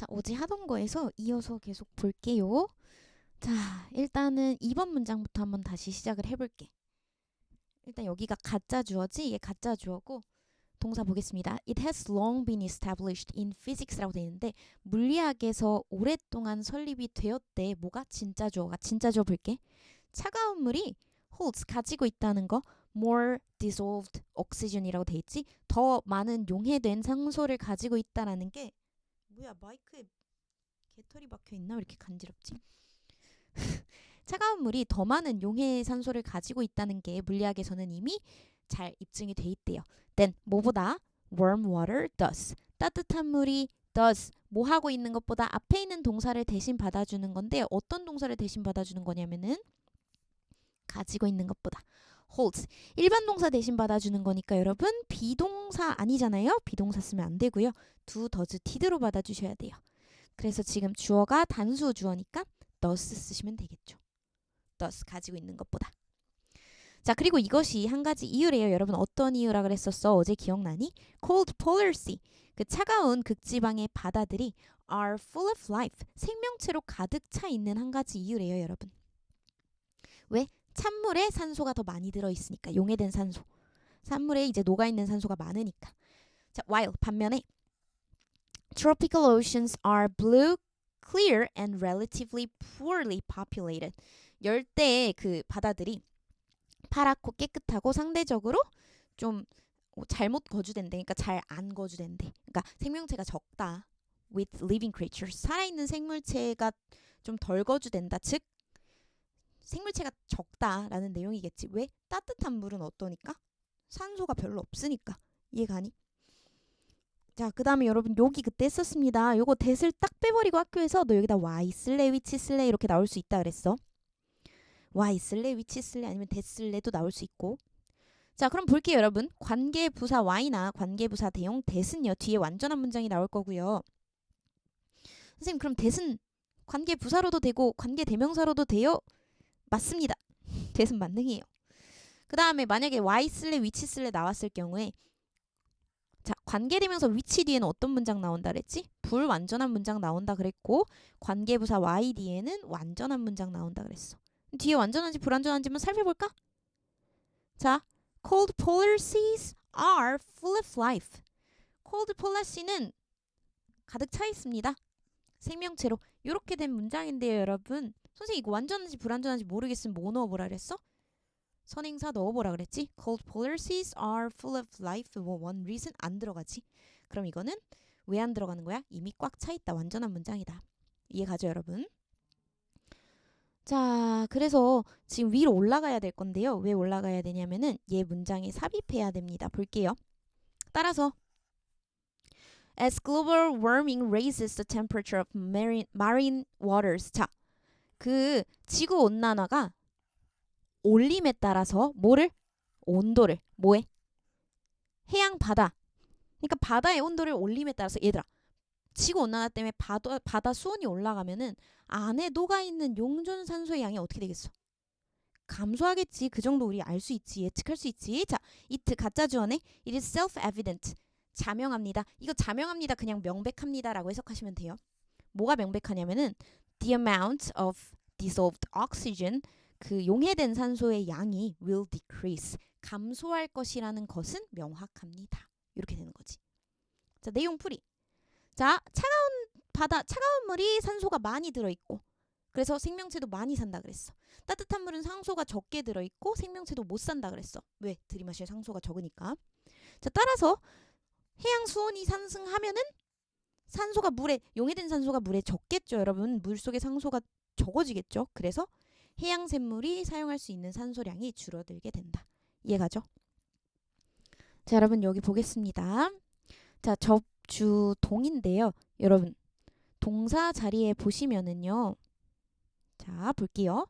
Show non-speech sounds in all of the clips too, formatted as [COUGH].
자, 어제 하던 거에서 이어서 계속 볼게요. 자, 일단은 2번 문장부터 한번 다시 시작을 해볼게. 일단 여기가 가짜 주어지, 이게 가짜 주어고 동사 보겠습니다. It has long been established in physics라고 되어 있는데 물리학에서 오랫동안 설립이 되었대. 뭐가 진짜 주어가 진짜 주어 볼게. 차가운 물이 holds 가지고 있다는 거 more dissolved oxygen이라고 돼 있지. 더 많은 용해된 산소를 가지고 있다라는 게 뭐야 마이크에 개털이 박혀 있나? 왜 이렇게 간지럽지? [LAUGHS] 차가운 물이 더 많은 용해 산소를 가지고 있다는 게 물리학에서는 이미 잘 입증이 돼 있대요. then 뭐보다? Warm water does. 따뜻한 물이 does. 뭐 하고 있는 것보다 앞에 있는 동사를 대신 받아주는 건데 어떤 동사를 대신 받아주는 거냐면은 가지고 있는 것보다 holds 일반 동사 대신 받아주는 거니까 여러분 비동사 아니잖아요. 비동사 쓰면 안 되고요. do does did로 받아주셔야 돼요. 그래서 지금 주어가 단수 주어니까 does 쓰시면 되겠죠. does 가지고 있는 것보다. 자 그리고 이것이 한 가지 이유래요. 여러분 어떤 이유라 그랬었어? 어제 기억나니? cold polar sea 그 차가운 극지방의 바다들이 are full of life 생명체로 가득 차 있는 한 가지 이유래요, 여러분. 왜? 찬물에 산소가 더 많이 들어 있으니까 용해된 산소. 산물에 이제 녹아 있는 산소가 많으니까. 자, while 반면에 tropical oceans are blue, clear and relatively poorly populated. 열대의 그 바다들이 파랗고 깨끗하고 상대적으로 좀 잘못 거주된대. 그러니까 잘 안 거주된대. 그러니까 생명체가 적다. with living creatures. 살아있는 생물체가 좀 덜 거주된다. 즉 생물체가 적다라는 내용이겠지. 왜? 따뜻한 물은 어떠니까? 산소가 별로 없으니까. 이해가니? 자, 그 다음에 여러분 여기 그때 썼습니다. 요거 대을 딱 빼버리고 학교에서 너 여기다 y 쓸래, 위치 쓸래 이렇게 나올 수 있다 그랬어. y 쓸래, 위치 쓸래 아니면 대 쓸래도 나올 수 있고. 자, 그럼 볼게요, 여러분. 관계 부사 y나 관계 부사 대용 대은요 뒤에 완전한 문장이 나올 거고요. 선생님, 그럼 대은 관계 부사로도 되고 관계 대명사로도 돼요? 맞습니다. 대은 만능이에요. 그 다음에 만약에 y 쓸래 위치 쓸래 나왔을 경우에 자 관계대명사 위치 뒤에는 어떤 문장 나온다 그랬지? 불완전한 문장 나온다 그랬고 관계부사 y 뒤에는 완전한 문장 나온다 그랬어. 뒤에 완전한지 불완전한지만 살펴볼까? 자, cold polar seas are full of life. cold sea는 가득 차 있습니다. 생명체로 이렇게 된 문장인데요, 여러분. 선생님 이거 완전한지 불완전한지 모르겠으면 뭐 넣어보라 그랬어? 선행사 넣어보라 그랬지? Cold polar seas are full of life. 뭐 one reason 안 들어가지? 그럼 이거는 왜 안 들어가는 거야? 이미 꽉 차 있다. 완전한 문장이다. 이해 가죠, 여러분? 자, 그래서 지금 위로 올라가야 될 건데요. 왜 올라가야 되냐면은 얘 문장에 삽입해야 됩니다. 볼게요. 따라서 As global warming raises the temperature of marine, marine waters. 자, 그 지구 온난화가 올림에 따라서 뭐를 온도를 뭐해? 해양 바다. 그러니까 바다의 온도를 올림에 따라서 얘들아 지구 온난화 때문에 바다, 바다 수온이 올라가면은 안에 녹아 있는 용존 산소의 양이 어떻게 되겠어? 감소하겠지. 그 정도 우리 알 수 있지. 예측할 수 있지. 자, it 가짜 주어네. It is self-evident. 자명합니다. 이거 자명합니다. 그냥 명백합니다라고 해석하시면 돼요. 뭐가 명백하냐면은 the amount of dissolved oxygen 그 용해된 산소의 양이 will decrease 감소할 것이라는 것은 명확합니다. 이렇게 되는 거지. 자, 내용 풀이. 자, 차가운 바다 차가운 물이 산소가 많이 들어 있고 그래서 생명체도 많이 산다 그랬어. 따뜻한 물은 산소가 적게 들어 있고 생명체도 못 산다 그랬어. 왜? 들이마실 산소가 적으니까. 자, 따라서 해양 수온이 상승하면은 산소가 물에 용해된 산소가 물에 적겠죠, 여러분. 물 속의 산소가 적어지겠죠. 그래서 해양 샘물이 사용할 수 있는 산소량이 줄어들게 된다. 이해가죠? 자, 여러분 여기 보겠습니다. 자, 접주동인데요. 여러분 동사 자리에 보시면은요. 자, 볼게요.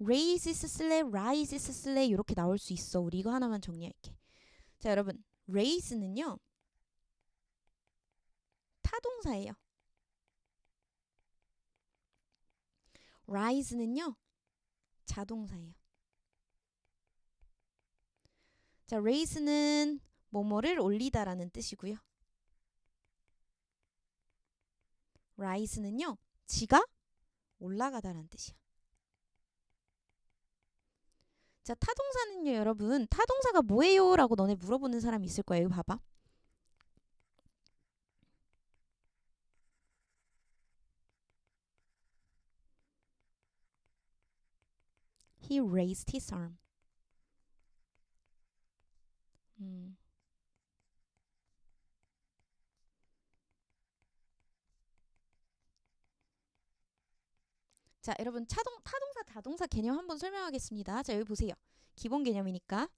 raises 쓸래, rises 쓸래 이렇게 나올 수 있어. 우리 이거 하나만 정리할게. 자, 여러분 raise는요. 타동사예요. rise는요. 자동사예요. 자, raise는 뭐뭐를 올리다라는 뜻이고요. rise는요. 지가 올라가다라는 뜻이야. 자, 타동사는요, 여러분. 타동사가 뭐예요? 라고 너네 물어보는 사람이 있을 거예요. 봐봐. He raised his arm. 음. 자, 여러분 차동 타동사 다동사 개념 한번 설명하겠습니다. 자, 여기 보세요. 기본 개념이니까.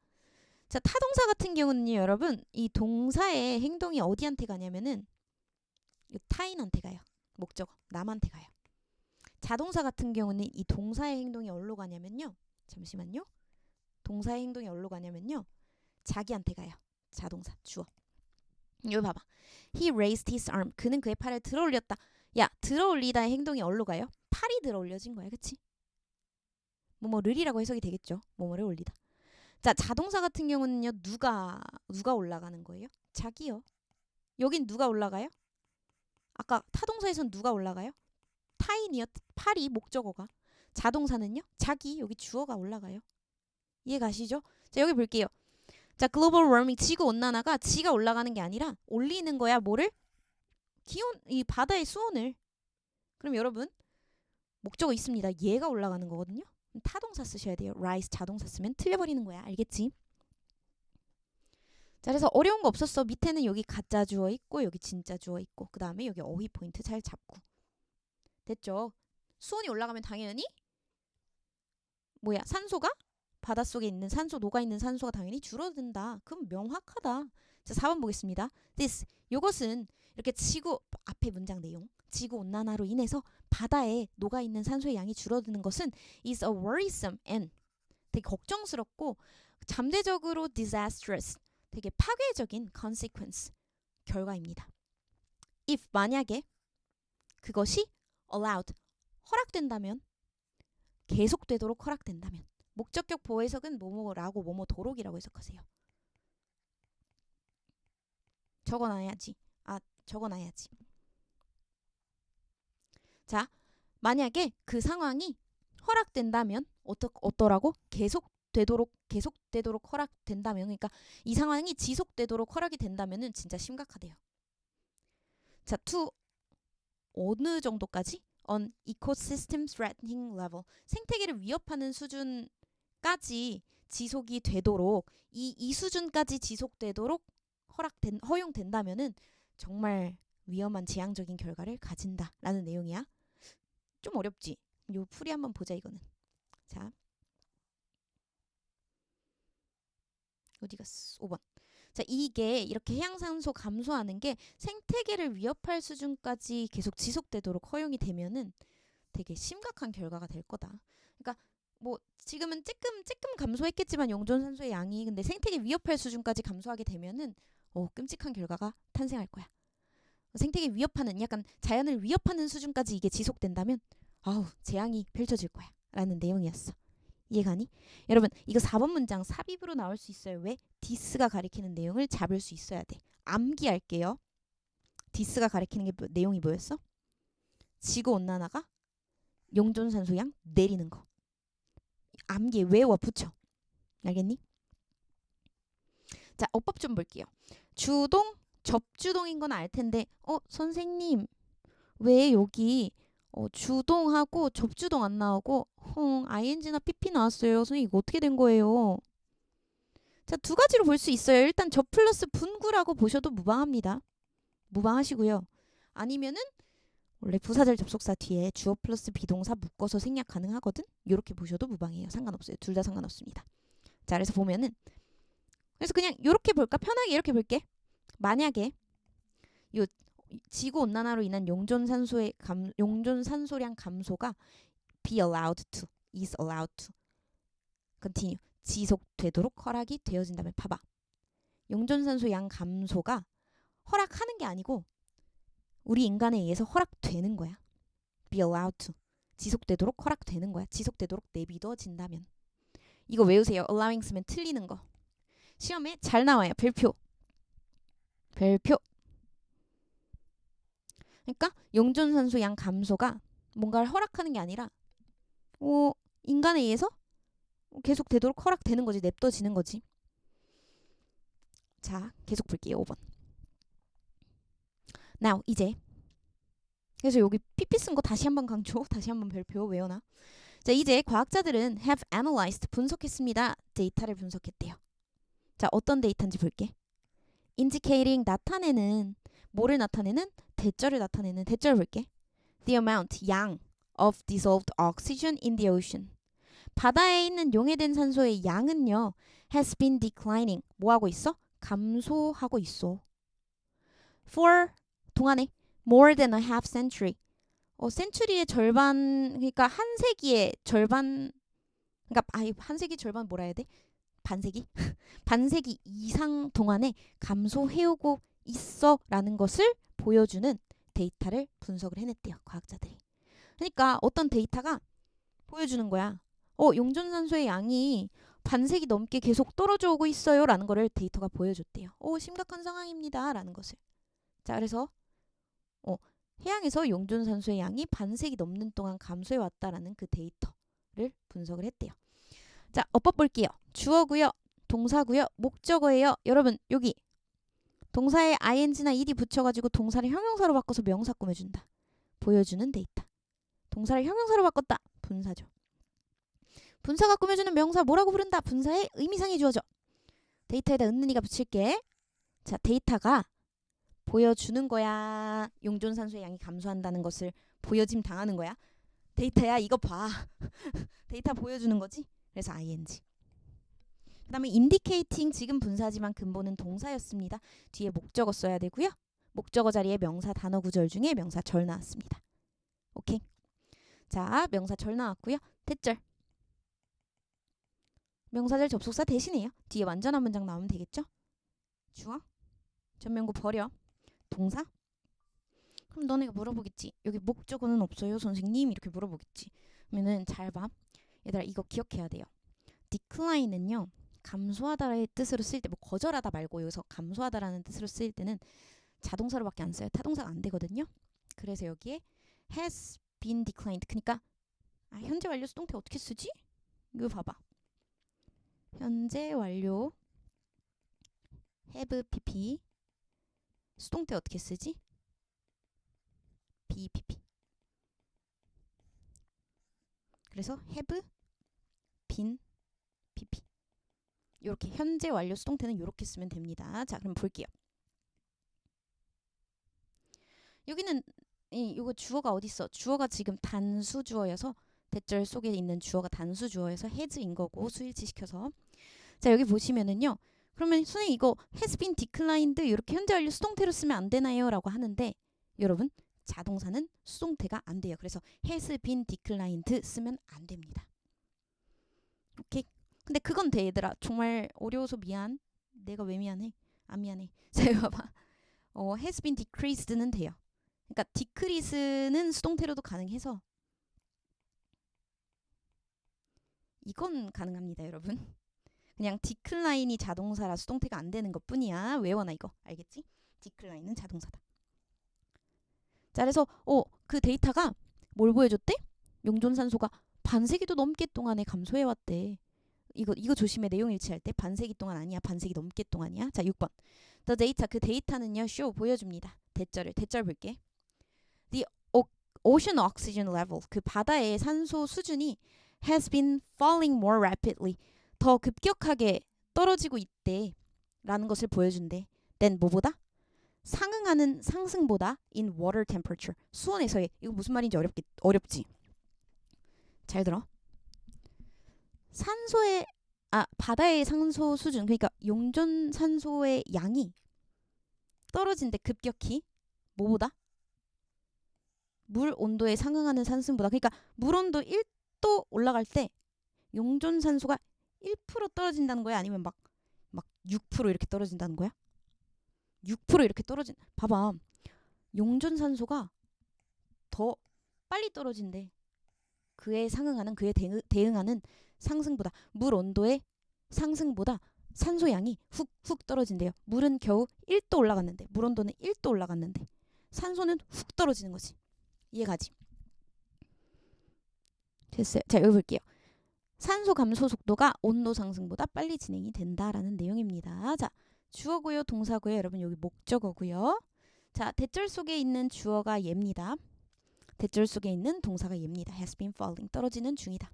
자, 타동사 같은 경우는요, 여러분, 이 동사의 행동이 어디한테 가냐면은 이 타인한테 가요. 목적어 남한테 가요. 자동사 같은 경우는 이 동사의 행동이 어디로 가냐면요. 잠시만요. 동사의 행동이 어디로 가냐면요. 자기한테 가요. 자동사 주어. 여기 봐봐. He raised his arm. 그는 그의 팔을 들어 올렸다. 야, 들어 올리다의 행동이 어디로 가요? 팔이 들어 올려진 거야. 그치? 뭐뭐를이라고 해석이 되겠죠. 뭐뭐를 올리다. 자, 자동사 같은 경우는요. 누가 누가 올라가는 거예요? 자기요. 여긴 누가 올라가요? 아까 타동사에선 누가 올라가요? 타인이요. 팔이 목적어가. 자동사는요. 자기 여기 주어가 올라가요. 이해 가시죠? 자, 여기 볼게요. 자, 글로벌 워밍 지구 온난화가 지가 올라가는 게 아니라 올리는 거야. 뭐를? 기온 이 바다의 수온을. 그럼 여러분 목적어 있습니다. 얘가 올라가는 거거든요. 타동사 쓰셔야 돼요. rise 자동사 쓰면 틀려버리는 거야. 알겠지? 자, 그래서 어려운 거 없었어. 밑에는 여기 가짜 주어 있고 여기 진짜 주어 있고 그 다음에 여기 어휘 포인트 잘 잡고 됐죠? 수온이 올라가면 당연히 뭐야 산소가 바닷속에 있는 산소 녹아 있는 산소가 당연히 줄어든다. 그럼 명확하다. 자, 4번 보겠습니다. this 요것은 이렇게 지구 앞에 문장 내용 지구 온난화로 인해서 바다에 녹아 있는 산소의 양이 줄어드는 것은 is a worrisome and 되게 걱정스럽고 잠재적으로 disastrous 되게 파괴적인 consequence 결과입니다. if 만약에 그것이 allowed 허락된다면 계속되도록 허락된다면 목적격 보호 해석은 뭐뭐라고 뭐뭐 도록이라고 해석하세요. 적어놔야지. 아 적어놔야지. 자 만약에 그 상황이 허락된다면 어떠 어떠라고 계속되도록 계속되도록 허락된다면 그러니까 이 상황이 지속되도록 허락이 된다면은 진짜 심각하대요. 자, to 어느 정도까지? on ecosystem threatening level 생태계를 위협하는 수준까지 지속이 되도록 이, 이 수준까지 지속되도록 허락된 허용된다면은 정말 위험한 재앙적인 결과를 가진다라는 내용이야. 좀 어렵지? 요 풀이 한번 보자 이거는. 자. 어디 갔어? 5번. 자, 이게 이렇게 해양산소 감소하는 게 생태계를 위협할 수준까지 계속 지속되도록 허용이 되면은 되게 심각한 결과가 될 거다. 그러니까 뭐 지금은 쬐끔 쬐끔 감소했겠지만 용존산소의 양이 근데 생태계 위협할 수준까지 감소하게 되면은 어, 끔찍한 결과가 탄생할 거야. 생태계 위협하는 약간 자연을 위협하는 수준까지 이게 지속된다면 아우 재앙이 펼쳐질 거야 라는 내용이었어 이해가니? 여러분 이거 4번 문장 삽입으로 나올 수 있어요 왜? 디스가 가리키는 내용을 잡을 수 있어야 돼 암기할게요 디스가 가리키는 게 뭐, 내용이 뭐였어? 지구온난화가 용존산소 양 내리는 거 암기에 외워 붙여 알겠니? 자 어법 좀 볼게요 주동 접주동인 건 알 텐데 어 선생님 왜 여기 어, 주동하고 접주동 안 나오고 헝 ing나 pp 나왔어요. 선생님 이거 어떻게 된 거예요? 자, 두 가지로 볼 수 있어요. 일단 접 플러스 분구라고 보셔도 무방합니다. 무방하시고요. 아니면은 원래 부사절 접속사 뒤에 주어 플러스 비동사 묶어서 생략 가능하거든. 이렇게 보셔도 무방해요. 상관없어요. 둘 다 상관없습니다. 자, 그래서 보면은 그래서 그냥 이렇게 볼까? 편하게 이렇게 볼게. 만약에 요 지구 온난화로 인한 용존 산소의 감, 용존 산소량 감소가 be allowed to, is allowed to, continue 지속되도록 허락이 되어진다면 봐봐. 용존 산소 양 감소가 허락하는 게 아니고 우리 인간에 의해서 허락되는 거야. be allowed to 지속되도록 허락되는 거야. 지속되도록 내비둬진다면 이거 외우세요. allowing 쓰면 틀리는 거. 시험에 잘 나와요. 별표. 별표. 그러니까 용존산소 양 감소가 뭔가를 허락하는 게 아니라 어, 인간에 의해서 계속 되도록 허락되는 거지 냅둬지는 거지. 자, 계속 볼게요. 5번. Now 이제 그래서 여기 PP 쓴 거 다시 한번 강조, [LAUGHS] 다시 한번 별표 외워놔. 자, 이제 과학자들은 have analyzed 분석했습니다. 데이터를 분석했대요. 자, 어떤 데이터인지 볼게. indicating 나타내는 뭐를 나타내는 대절을 나타내는 대절 볼게. the amount 양 of dissolved oxygen in the ocean. 바다에 있는 용해된 산소의 양은요 has been declining. 뭐 하고 있어? 감소하고 있어. for 동안에 more than a half century. 어, 센츄리의 절반 그러니까 한 세기의 절반 그러니까 아이 한 세기 절반 뭐라 해야 돼? 반세기? [LAUGHS] 반세기 이상 동안에 감소해오고 있어라는 것을 보여주는 데이터를 분석을 해냈대요. 과학자들이. 그러니까 어떤 데이터가 보여주는 거야. 어, 용존산소의 양이 반세기 넘게 계속 떨어져 오고 있어요 라는 거를 데이터가 보여줬대요. 오, 심각한 상황입니다 라는 것을. 자, 그래서 어, 해양에서 용존산소의 양이 반세기 넘는 동안 감소해 왔다라는 그 데이터를 분석을 했대요. 자, 어법 볼게요. 주어고요. 동사고요. 목적어예요. 여러분, 여기 동사에 ing나 ed 붙여가지고 동사를 형용사로 바꿔서 명사 꾸며준다. 보여주는 데이터. 동사를 형용사로 바꿨다. 분사죠. 분사가 꾸며주는 명사 뭐라고 부른다? 분사의 의미상이 주어져. 데이터에다 은는이가 붙일게. 자, 데이터가 보여주는 거야. 용존산소의 양이 감소한다는 것을 보여짐 당하는 거야. 데이터야 이거 봐. [LAUGHS] 데이터 보여주는 거지. 그래서 ing. 그 다음에 indicating 지금 분사지만 근본은 동사였습니다. 뒤에 목적어 써야 되고요. 목적어 자리에 명사 단어 구절 중에 명사 절 나왔습니다. 오케이. 자, 명사 절 나왔고요. 대절. 명사절 접속사 대신이에요. 뒤에 완전한 문장 나오면 되겠죠? 주어. 전면구 버려. 동사. 그럼 너네가 물어보겠지. 여기 목적어는 없어요, 선생님. 이렇게 물어보겠지. 그러면은 잘 봐. 얘들아 이거 기억해야 돼요. decline은요. 감소하다의 뜻으로 쓸때뭐 거절하다 말고 여기서 감소하다라는 뜻으로 쓸 때는 자동사로밖에 안 써요. 타동사가 안 되거든요. 그래서 여기에 has been declined. 그러니까 아, 현재 완료 수동태 어떻게 쓰지? 이거 봐봐. 현재 완료 have pp 수동태 어떻게 쓰지? bpp 그래서 have been pp 이렇게 현재 완료 수동태는 이렇게 쓰면 됩니다. 자, 그럼 볼게요. 여기는 이 이거 주어가 어디 있어? 주어가 지금 단수 주어여서 대절 속에 있는 주어가 단수 주어여서 has인 거고 수일치 시켜서 자 여기 보시면은요. 그러면 선생님 이거 has been declined 이렇게 현재 완료 수동태로 쓰면 안 되나요? 라고 하는데 여러분 자동사는 수동태가 안 돼요. 그래서 has been declined 쓰면 안 됩니다. 오케이. 근데 그건 돼 얘들아. 정말 어려워서 미안. 내가 왜 미안해? 안 미안해. [LAUGHS] 자 이거 봐봐. 어, has been decreased는 돼요. 그러니까 decrease는 수동태로도 가능해서 이건 가능합니다, 여러분. [LAUGHS] 그냥 decline이 자동사라 수동태가 안 되는 것 뿐이야. 외워놔 이거. 알겠지? decline는 자동사다. 자, 그래서 어, 그 데이터가 뭘 보여줬대? 용존산소가 반세기도 넘게 동안에 감소해 왔대. 이거 이거 조심해. 내용 일치할 때 반세기 동안 아니야. 반세기 넘게 동안이야. 자, 6번. The data 그 데이터는요. show 보여줍니다. 대절을 대절 볼게. The ocean oxygen level 그 바다의 산소 수준이 has been falling more rapidly. 더 급격하게 떨어지고 있대. 라는 것을 보여준대. then 뭐보다? 상응하는 상승보다 in water temperature. 수온에서의 이거 무슨 말인지 어렵겠 어렵지. 잘 들어. 산소의 아 바다의 산소 수준 그러니까 용존 산소의 양이 떨어진데 급격히 뭐보다? 물 온도에 상응하는 상승보다. 그러니까 물 온도 1도 올라갈 때 용존 산소가 1% 떨어진다는 거야? 아니면 막 막 6% 이렇게 떨어진다는 거야? 6% 이렇게 떨어진 봐봐. 용존 산소가 더 빨리 떨어진대. 그에 상응하는 그에 대응, 대응하는 상승보다 물 온도의 상승보다 산소 양이 훅훅 떨어진대요. 물은 겨우 1도 올라갔는데 물 온도는 1도 올라갔는데 산소는 훅 떨어지는 거지. 이해가지? 됐어요. 자, 여기 볼게요. 산소 감소 속도가 온도 상승보다 빨리 진행이 된다라는 내용입니다. 자, 주어고요, 동사고요. 여러분 여기 목적어고요. 자, 대절 속에 있는 주어가 얘입니다. 대절 속에 있는 동사가 얘입니다. has been falling. 떨어지는 중이다.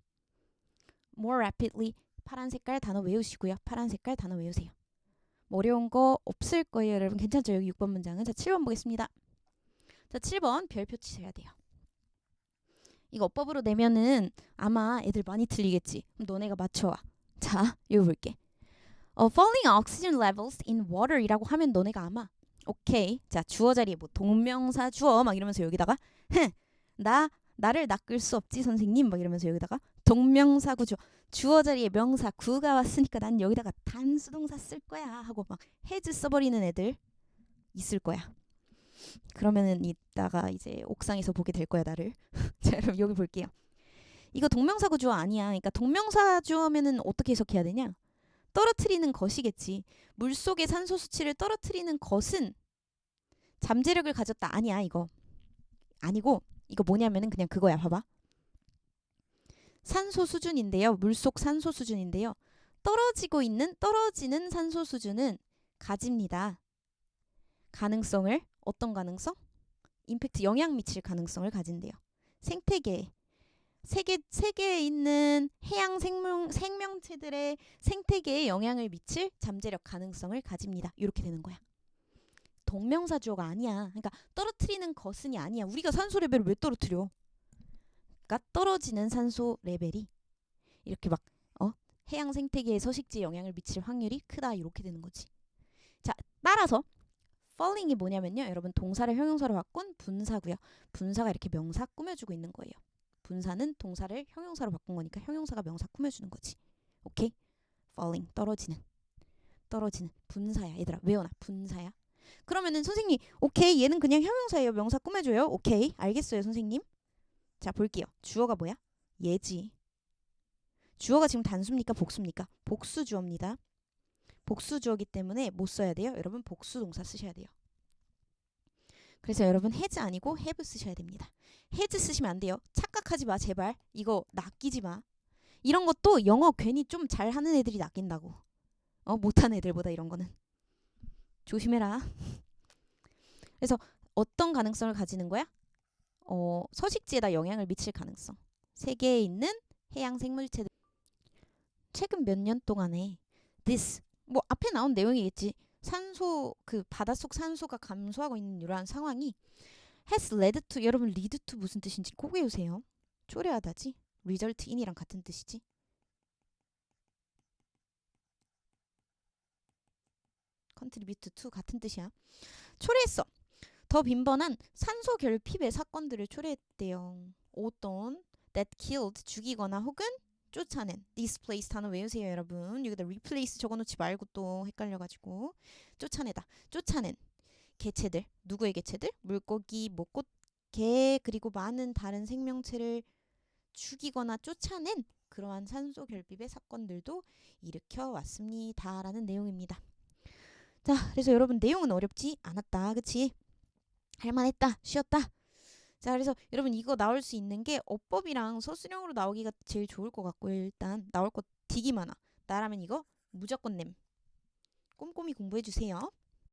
More rapidly. 파란 색깔 단어 외우시고요. 파란 색깔 단어 외우세요. 뭐 어려운 거 없을 거예요, 여러분. 괜찮죠? 여기 6번 문장은. 자, 7번 보겠습니다. 자, 7번 별표 치셔야 돼요. 이거 어법으로 내면은 아마 애들 많이 틀리겠지. 그럼 너네가 맞춰와. 자, 이거 볼게. 어, falling oxygen levels in water이라고 하면 너네가 아마 오케이. 자, 주어 자리에 뭐 동명사 주어 막 이러면서 여기다가 [LAUGHS] 나 나를 낚을 수 없지 선생님 막 이러면서 여기다가 동명사 구조 주어 자리에 명사 구가 왔으니까 난 여기다가 단수동사 쓸 거야 하고 막 해즈 써버리는 애들 있을 거야. 그러면은 이따가 이제 옥상에서 보게 될 거야 나를. [LAUGHS] 자 여러분 여기 볼게요. 이거 동명사 구조 아니야. 그러니까 동명사 주어면은 어떻게 해석해야 되냐? 떨어뜨리는 것이겠지. 물 속의 산소 수치를 떨어뜨리는 것은 잠재력을 가졌다 아니야 이거. 아니고 이거 뭐냐면은 그냥 그거야. 봐봐. 산소 수준인데요. 물속 산소 수준인데요. 떨어지고 있는 떨어지는 산소 수준은 가집니다. 가능성을 어떤 가능성? 임팩트 영향 미칠 가능성을 가진대요. 생태계 세계 세계에 있는 해양 생명 생명체들의 생태계에 영향을 미칠 잠재력 가능성을 가집니다. 이렇게 되는 거야. 동명사 주어가 아니야. 그러니까 떨어뜨리는 것은이 아니야. 우리가 산소 레벨을 왜 떨어뜨려? 그러니까 떨어지는 산소 레벨이 이렇게 막 어? 해양 생태계에 서식지에 영향을 미칠 확률이 크다 이렇게 되는 거지. 자, 따라서 falling이 뭐냐면요. 여러분 동사를 형용사로 바꾼 분사고요. 분사가 이렇게 명사 꾸며주고 있는 거예요. 분사는 동사를 형용사로 바꾼 거니까 형용사가 명사 꾸며주는 거지. 오케이? falling 떨어지는 떨어지는 분사야. 얘들아 외워놔. 분사야. 그러면은 선생님 오케이 얘는 그냥 형용사예요. 명사 꾸며줘요. 오케이 알겠어요 선생님. 자 볼게요. 주어가 뭐야? 얘지. 주어가 지금 단수입니까? 복수입니까? 복수 주어입니다. 복수 주어기 때문에 못 써야 돼요. 여러분 복수 동사 쓰셔야 돼요. 그래서 여러분 해즈 아니고 have 쓰셔야 됩니다. 해즈 쓰시면 안 돼요. 착각하지 마 제발. 이거 낚이지 마. 이런 것도 영어 괜히 좀 잘하는 애들이 낚인다고. 어 못하는 애들보다 이런 거는. 조심해라. 그래서 어떤 가능성을 가지는 거야? 어, 서식지에다 영향을 미칠 가능성. 세계에 있는 해양 생물체들 최근 몇 년 동안에 this 뭐 앞에 나온 내용이겠지. 산소 그 바닷속 산소가 감소하고 있는 이러한 상황이 has led to 여러분 lead to 무슨 뜻인지 꼭 외우세요. 초래하다지. result in이랑 같은 뜻이지. Contribute to 같은 뜻이야. 초래했어. 더 빈번한 산소 결핍의 사건들을 초래했대요. 어떤 that killed 죽이거나 혹은 쫓아낸 displace 단어 외우세요 여러분 여기다 replace 적어놓지 말고 또 헷갈려가지고 쫓아내다 쫓아낸 개체들 누구의 개체들 물고기 뭐꽃 개 그리고 많은 다른 생명체를 죽이거나 쫓아낸 그러한 산소 결핍의 사건들도 일으켜 왔습니다라는 내용입니다. 자 그래서 여러분 내용은 어렵지 않았다. 그치? 할만했다. 쉬었다. 자 그래서 여러분 이거 나올 수 있는 게 어법이랑 서술형으로 나오기가 제일 좋을 것 같고요 일단 나올 것 되게 많아. 나라면 이거 무조건 냄. 꼼꼼히 공부해 주세요